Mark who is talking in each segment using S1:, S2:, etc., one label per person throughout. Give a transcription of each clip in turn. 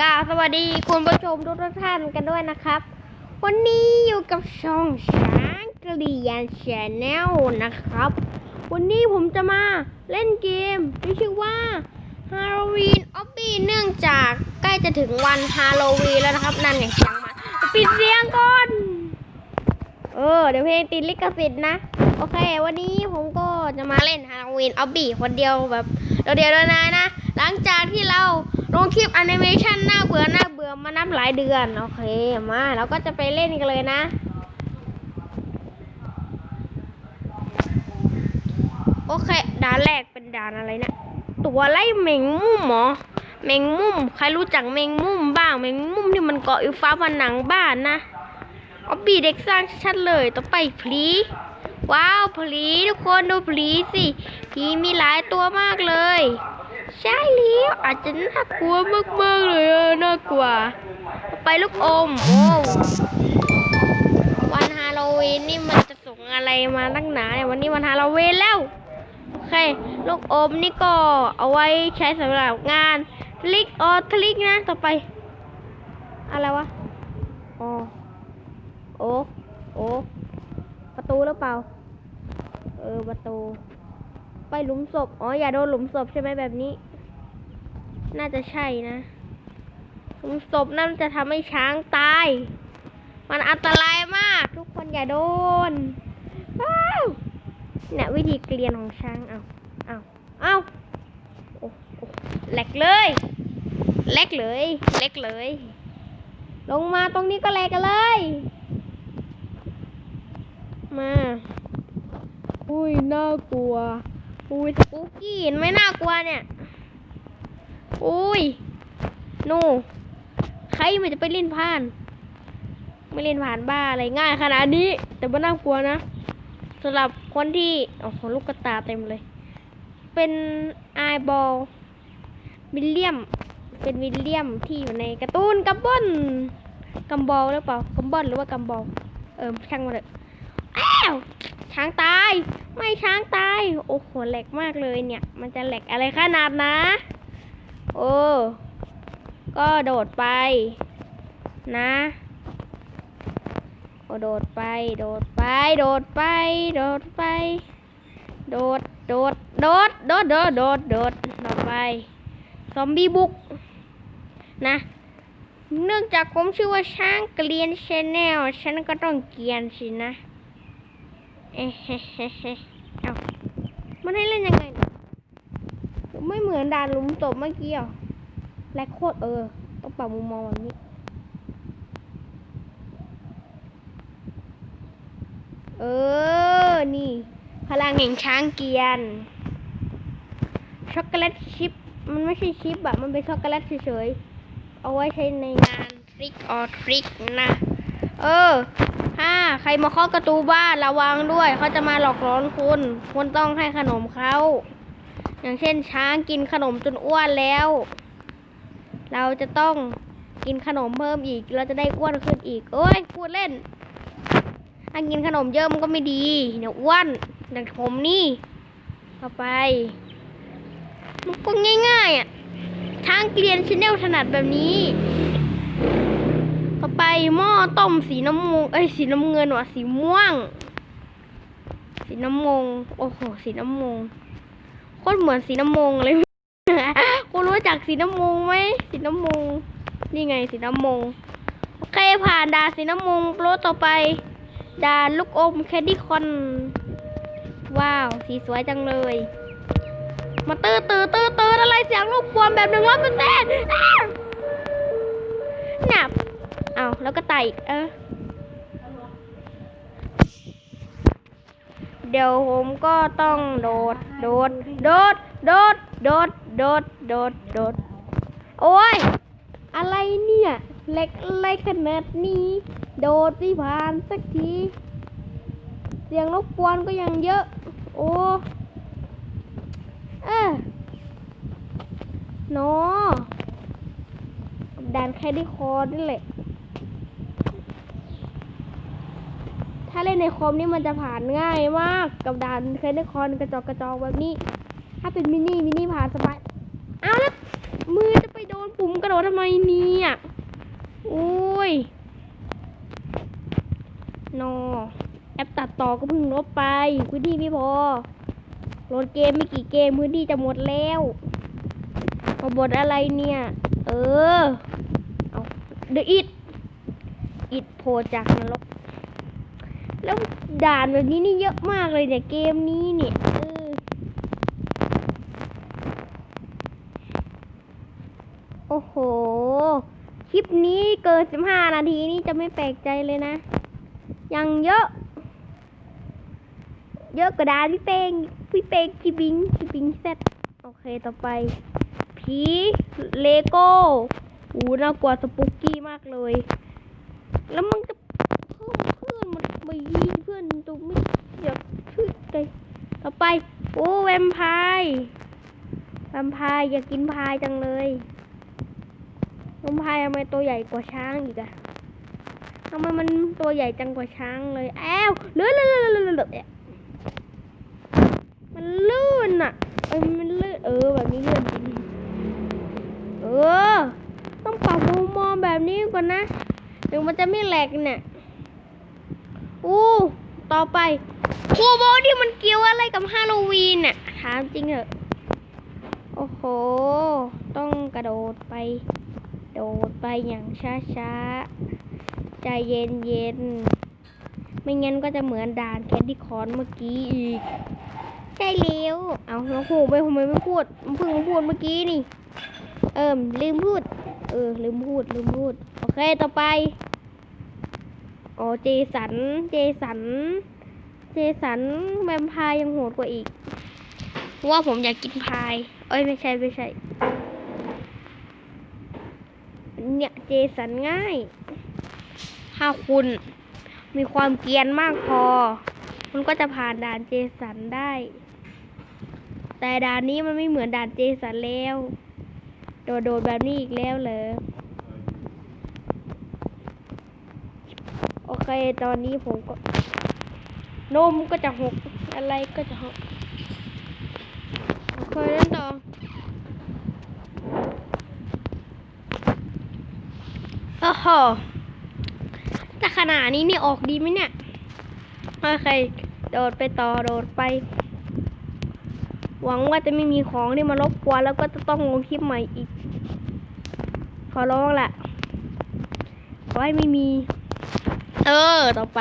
S1: กาสวัสดีคุณผู้ชมทุกท่านกันด้วยนะครับ วันนี้อยู่กับช่องช้างกระเดียนชแนลนะครับ วันนี้ผมจะมาเล่นเกมที่ชื่อว่า Halloween o b b y เนื่องจากใกล้จะถึงวันฮาโลวีนแล้วนะครับ นั่นไงเสียงมาปิดเสียงก่อน เออ เดี๋ยวเพลงติดลิขสิทธิ์นะ โอเค วันนี้ผมก็จะมาเล่นฮาโลวีนออบบี้คนเดียวแบบเดียวๆนะนะ หลังจากที่เรา ลงคลิปแอนิเมชันหน้าเบื่อหน้าเบื่อมานับหลายเดือน โอเคมาเราก็จะไปเล่นกันเลยนะ โอเคด่านแรกเป็นด่านอะไรนะ ตัวไล่แมงมุมหรอแมงมุมใครรู้จักแมงมุมบ้างแมงมุมที่มันเกาะอยู่ฟ้าผนังบ้านนะออบบี้เด็กสร้างชัดๆเลยต่อไปพลีว้าวพลีทุกคนดูพลีสิพลีมีหลายตัวมากเลย ใช่แล้วอาจจะน่ากลัวมากๆเลยน่ากลัว ไปลูกอม โอ้วันฮาโลวีนนี่มันจะส่งอะไรมาตั้งหนาเนี่ยวันนี้วันฮาโลวีนแล้วโอเคลูกอมนี่ก็เอาไว้ใช้สำหรับงานทลิกออทลิกนะต่อไป อะไรวะอ๋อโอ้โอ้ประตูหรือเปล่า เออประตู ไปหลุมศพ อ๋อ อย่าโดนหลุมศพใช่ไหมแบบนี้ น่าจะใช่นะ หลุมศพนั่นจะทำให้ช้างตาย มันอันตรายมาก ทุกคนอย่าโดนว้าวเนี่ยวิธีเกลียนของช้าง เอาเอาเอาโอ้โอ้แหลกเลยแหลกเลยแหลกเลย ลงมาตรงนี้ก็แหลกกันเลย มา อุ้ย น่ากลัว อุ้ยสปูกี้เห็นไหมน่ากลัวเนี่ย อุ้ยนู่ใครมันจะไปเล่นผ่าน ไม่เล่นผ่านบ้าอะไรง่ายขนาดนี้ แต่ว่าน่ากลัวนะสำหรับคนที่โอ้โหลูกกระตาเต็มเลย เป็นไอบอลวิลเลียม เป็นวิลเลียมที่อยู่ในการ์ตูนกับบอนกัมบอลหรือเปล่ากัมบอนหรือว่ากัมบอลเออช่างมาเถอะอ้าว ช้างตาย ไม่ช้างตาย โอ้โหแหลกมากเลยเนี่ย มันจะแหลกอะไรขนาดนะ โอ้ ก็โดดไป นะโอ้โดดไป โดดไป โดดไป โดดไป โดด โดด โดด โดด โดด โดด โดด โดดไป ซอมบี้บุก นะ เนื่องจากผมชื่อว่าช้างเกลียนชแนล ฉันก็ต้องเกลียนสินะ เอ๊ะเฮ้เฮ้เฮ้เอามันให้เล่นยังไงเนี่ยไม่เหมือนด่านหลุมศพเมื่อกี้อะแลกโคตรเออ ต้องปรับมุมมองแบบนี้ เออ นี่ พลังแห่งช้างเกียน ช็อกโกแลตชิป มันไม่ใช่ชิปอะมันเป็นช็อกโกแลตเฉยๆ เอาไว้ใช้ในงานทริกออทริกนะ เออ ถ้าใครมาเคาะประตูบ้านระวังด้วย เขาจะมาหลอกหลอนคุณ คุณต้องให้ขนมเขา อย่างเช่นช้างกินขนมจนอ้วนแล้ว เราจะต้องกินขนมเพิ่มอีก เราจะได้อ้วนขึ้นอีก โอ้ยพูดเล่นถ้ากินขนมเยอะมันก็ไม่ดี เดี๋ยวอ้วนอย่างผมนี่ต่อไป มันก็ง่ายๆอะช้างเกลียนชแนลถนัดแบบนี้ ไปหม้อต้มสีน้ำมงเอ้ยสีน้ำเงินว่ะสีม่วง สีน้ำมง โอ้โหสีน้ำมงโคตรเหมือนสีน้ำมงเลยคุณรู้จักสีน้ำมงไหมสีน้ำมง นี่ไงสีน้ำมงโอเคผ่านด่านสีน้ำมงโปรต่อไปด่านลูกอมแคดดี้คอนว้าวสีสวยจังเลย มาตื้อตื้อตื้อตื้ออะไรเสียงลูกบอลแบบหนึ่งร้อยเปอร์เซ็นต์หนับ เอาแล้วก็ไต่อีกเออเดี๋ยวผมก็ต้องโดด โดด โดด โดด โดด โดด โดด โดด โอ้ย อะไรเนี่ย เล็กอะไรขนาดนี้ โดดไม่ผ่านสักที เสียงรบกวนก็ยังเยอะ โอ้ เออโนกับด่านแคดดี้คอร์นี่แหละาเล่นในคอมนี่มันจะผ่านง่ายมากกับด่านแคดดี้คอร์กระจอกกระจอกแบบนี้ ถ้าเป็นมินิมินิผ่านสบายเอาแล้วมือจะไปโดนปุ่มกระโดดทำไมเนี่ยโอ้ยนอแอปตัดต่อก็เพิ่งลบไปพื้นที่ไม่พอโหลดเกมไม่กี่เกมพื้นที่จะหมดแล้วมาบทอะไรเนี่ย เออ เอาเดอะอิดอิดโผล่จากนรก แล้วด่านแบบนี้นี่เยอะมากเลยเนี่ยเกมนี้เนี่ยโอ้โห คลิปนี้เกินสิบห้านาทีนี่จะไม่แปลกใจเลยนะ ยังเยอะ เยอะกว่าดานพี่เป้งพี่เป้งพี่บิงพี่บิงเซตโอเคต่อไป ผีเลโก้ อูน่ากลัวสปุกกี้มากเลย แล้วมันจะ พื่อนมันมายีเพื่อนตัวไม่อยากชื่อเลยต่อไป โอ้แวมไพร์แวมไพร์อยากกินพายจังเลยแวมไพร์ทำไมตัวใหญ่กว่าช้างอีกอะทำไมมันตัวใหญ่จังกว่าช้างเลยแอวเลื่อนเลื่อนเลื่อนเลื่อนเลื่อนมันลื่นอะเอ้ยมันลื่นเออแบบนี้ลื่นจริงเออ ต้องปรับมุมมองแบบนี้ก่อนนะถึงมันจะไม่แหลกเนี่ย อู้ต่อไปครูโบที่มันเกี่ยวอะไรกับฮาโลวีนเนี่ยถามจริงเหอะโอ้โห ต้องกระโดดไป โดดไปอย่างช้าๆ ใจเย็นเย็นๆ ไม่งั้นก็จะเหมือนด่านแคดดี้คอนเมื่อกี้อีก ใช่แล้วเอาแล้วครูไปทำไมไม่พูดเพิ่งพูดเมื่อกี้นี่ เอิมลืมพูด เออลืมพูดลืมพูด โอเคต่อไป อ๋อเจสัน เจสัน เจสันแวมพร์ยังโหดกว่าอีกเพราะว่าผมอยากกินพาย เอ้ยไม่ใช่ไม่ใช่ เนี่ยเจสันง่าย ถ้าคุณมีความเกรียนมากพอ คุณก็จะผ่านด่านเจสันได้ แต่ด่านนี้มันไม่เหมือนด่านเจสันแล้ว โดดโดดแบบนี้อีกแล้วเหร โอเค ตอนนี้ผมก็ นมก็จะหก อะไรก็จะหกโอเคเล่นต่อโอ้โหแต่ขนาดนี้นี่ออกดีไหมเนี่ย โอเค โดดไปต่อ โดดไป หวังว่าจะไม่มีของที่มารบกวนแล้วก็จะต้องลงคลิปใหม่อีก ขอร้องแหละขอให้ไม่มี ออ ต่อไป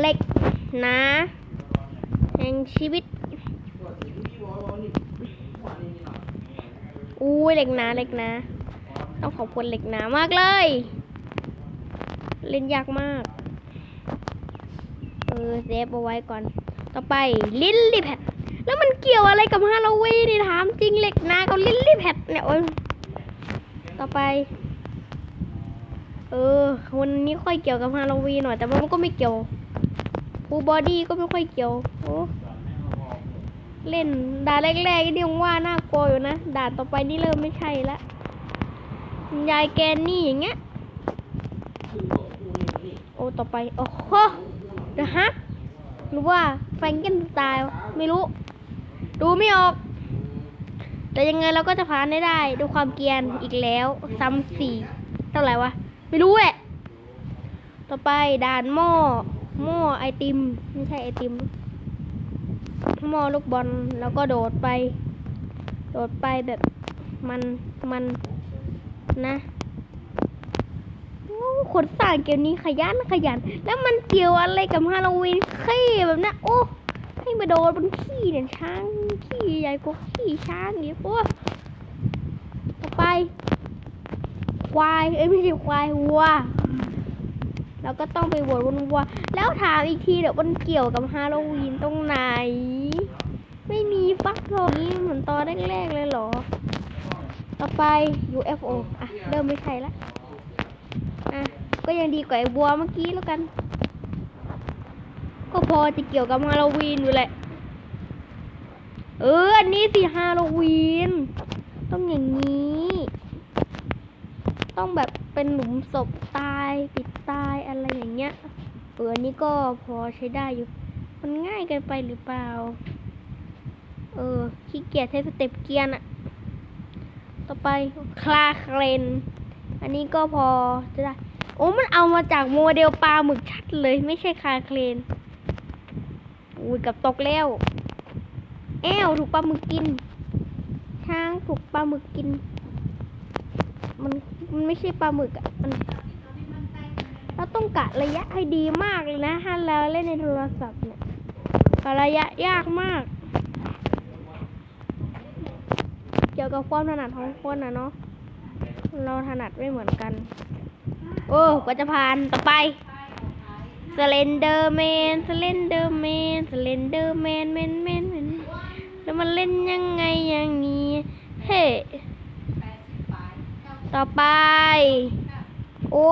S1: เล็กนะแห่งชีวิตอุ้ยเล็กนาเล็กนาต้องขอบคุณเล็กนามากเลย เล่นยากมาก เออเซฟเอาไว้ก่อน ต่อไปลิลลี่แพดแล้วมันเกี่ยวอะไรกับฮาโลวีนนี่ถามจริงเล็กนากับลิลลี่แพดเนี่ยโอ้ยต่อไป เออ วันนี้ค่อยเกี่ยวกับฮาโลวีนหน่อย แต่ว่ามันก็ไม่เกี่ยวฟูบอดี้ก็ไม่ค่อยเกี่ยว โอ้เล่นด่านแรกๆนี่ยังว่าน่ากลัวอยู่นะด่านต่อไปนี่เริ่มไม่ใช่ละยายแกนนี่อย่างเงี้ยโอ้ต่อไปโอ้โหเดอะฮักหรือว่าแฟงเกนสไตล์ไม่รู้ ดูไม่ออก แต่ยังไงเราก็จะผ่านได้ได้ด้วยความเกียนอีกแล้วซ้ำสี่เท่าไหร่วะ ไม่รู้แหละ ต่อไปด่านหม้อหม้อไอติม ไม่ใช่ไอติมหม้อลูกบอลแล้วก็โดดไป โดดไปแบบมันมันนะโอ้คนสร้างเกมนี้ขยันขยัน แล้วมันเกี่ยวอะไรกับฮาโลวีนขี้แบบนั้นโอ้ให้มาโดนบนขี้เนี่ยช้างขี้ใหญ่กว่าขี้ช้างอีกโอ้ไป ควายเอ้ยไม่ใช่ควายวัวแล้วก็ต้องไปโหวตบนวัว แล้วถามอีกทีเดี๋ยวมันเกี่ยวกับฮาโลวีนตรงไหน ไม่มีฟักทองนี้เหมือนตอนแรกๆเลยเหรอ ต่อไป UFO อะ เริ่มไม่ใช่ละ อะ ก็ยังดีกว่าไอ้วัวเมื่อกี้แล้วกัน ก็พอจะเกี่ยวกับฮาโลวีนอยู่แหละ เออ อันนี้สิฮาโลวีน ต้องอย่างนี้ ต้องแบบเป็นหลุมศพตายปิดตายอะไรอย่างเงี้ยเออนี้ก็พอใช้ได้อยู่ มันง่ายเกินไปหรือเปล่า เออขี้เกียจใช้สเต็ปเกียร์น่ะตต่อไปคลาเครนอันนี้ก็พอจะได้ โอ้มันเอามาจากโมเดลปลาหมึกชัดเลย ไม่ใช่คลาเครนอุ้ยกับตกแล้วแอวถูกปลาหมึกกิน ช้างถูกปลาหมึกกิน มันมันไม่ใช่ปลาหมึกอะมันเราต้องกะระยะให้ดีมากเลยนะถ้าเราเล่นในโทรศัพท์เนี่ยกะระยะยากมาก เกี่ยวกับความถนัดของคนนะเนาะเราถนัดไม่เหมือนกัน โอ้ก็จะผ่านต่อไปสเลนเดอร์แมนสเลนเดอร์แมนสเลนเดอร์แมนแมนแมนแมนแล้วมันเล่นยังไงอย่างนี้ เฮ้ ต่อไป โอ้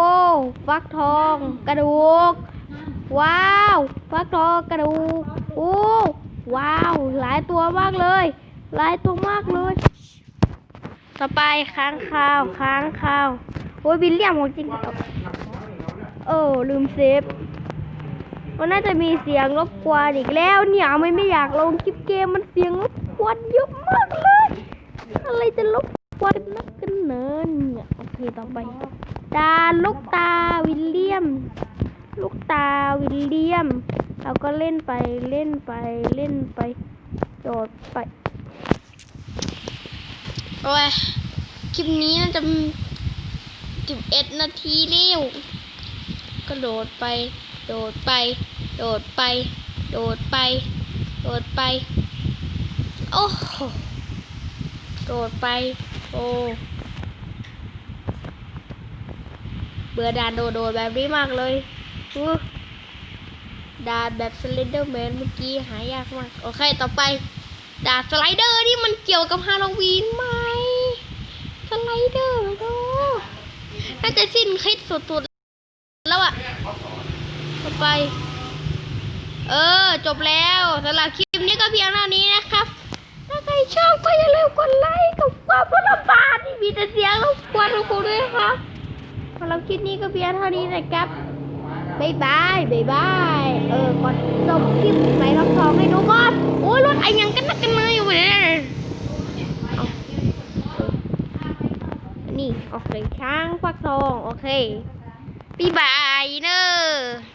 S1: ฟักทองกระดูก ว้าวฟักทองกระดูก โอ้ ว้าว หลายตัวมากเลย หลายตัวมากเลย ต่อไปค้างคาวค้างคาวโอ้ยบิลเลียมของจริงเออลืมเซฟมันน่าจะมีเสียงรบกวนอีกแล้ว เนี่ยไม่ไม่อยากลงคลิปเกมมันเสียงรบกวนเยอะมากเลย อะไรจะรบก วันนักกันเนินเนี่ยโอเคต่อไปดาลูกตาวิลเลียม ลูกตาวิลเลียม เราก็เล่นไปเล่นไปเล่นไปโดดไปโอ้ยคลิปนี้น่าจะสิบเอ็ดนาทีเร็วก็โดดไป โดดไป โดดไป โดดไป โดดไป โอ้โหโดดไป โอ้เบื่อด่านโดดโดแบบนี้มากเลยอู้ด่านแบบสไลเดอร์แมนเมื่อกี้หายากมาก โอเคต่อไปด่านสไลเดอร์นี่มันเกี่ยวกับฮาโลวีนไหมสไลเดอร์โอ้น่าจะสิ้นคิดสุดๆแล้วอะต่อไป เออ จบแล้วสำหรับคลิปนี้ก็เพียงเท่านี้นะครับ รชอบก็อย่าลืมกดไลค์กับความรำคาญที่มีแต่เสียงรบกวนของคุณด้วยครับสำหรับคลิปนี้ก็เพียงเท่านี้นะครับบายบายบายบาย เออกดจบคลิปไหนรอบสองให้ดูก่อน โอ้ยรถไอ้ยังกันนักกันเลยอยู่เนี่ยนี่โอเคช้างฟักทอง โอเคบายบายเนอะ